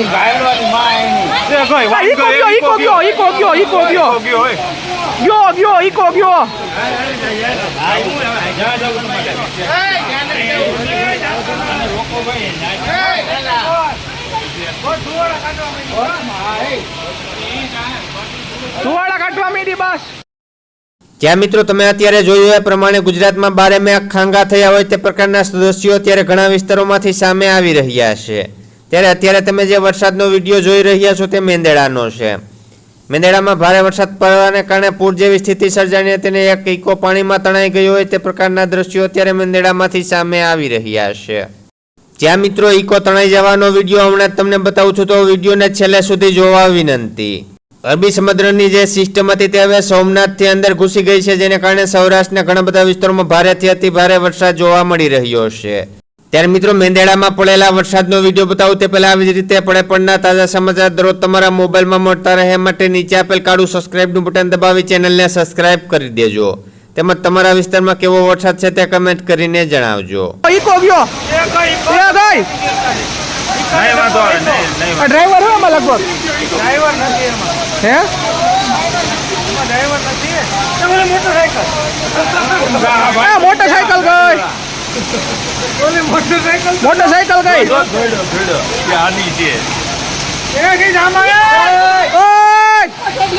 એની જ્યાં મિત્રો તમે અત્યારે જોયું એ પ્રમાણે ગુજરાતમાં બારે મેં ખાંગા થયા હોય તે પ્રકારના સદસ્યો અત્યારે ઘણા વિસ્તારોમાંથી સામે આવી રહ્યા છે. ત્યારે અત્યારે તમે જે વરસાદનો વીડિયો જોઈ રહ્યા છો તે મેંદેડાનો છે. મેંદેડામાં ભારે વરસાદ પડવાને કારણે પૂર જેવી સ્થિતિ સર્જાની હતી અને એક ઇકો પાણીમાં તણાઈ ગયો હોય તે પ્રકારના દ્રશ્યો અત્યારે મેંદેડામાંથી સામે આવી રહ્યા છે. જ્યાં મિત્રો ઇકો તણાઈ જવાનો વીડિયો હમણાં તમને બતાવું છું તો વિડીયોને છેલ્લે સુધી જોવા વિનંતી. અરબી સમુદ્રની જે સિસ્ટમ હતી તે હવે સોમનાથથી અંદર ઘૂસી ગઈ છે, જેને કારણે સૌરાષ્ટ્રના ઘણા બધા વિસ્તારોમાં ભારેથી અતિ ભારે વરસાદ જોવા મળી રહ્યો છે. ત્યારે મિત્રો મેંદેડામાં પડેલા વરસાદનો વીડિયો બતાવું તે પહેલા આવી જ રીતે પડે પડના તાજા સમાચાર દરરોજ તમારા મોબાઈલમાં મળતા રહે માટે નીચે આપેલ કાળું સબસ્ક્રાઇબનું બટન દબાવી ચેનલને સબસ્ક્રાઇબ કરી દેજો. તેમજ તમારા વિસ્તારમાં કેવો વરસાદ છે તે કમેન્ટ કરીને જણાવજો. ડ્રાઈવર એમાં લગભગ? ડ્રાઈવર નથી એમાં. હે? ડ્રાઈવર નથી. મોટરસાયકલ ઓલી મોટરસાયકલ મોટરસાયકલ કઈ? આની છે. એ કઈ આમાં ઓય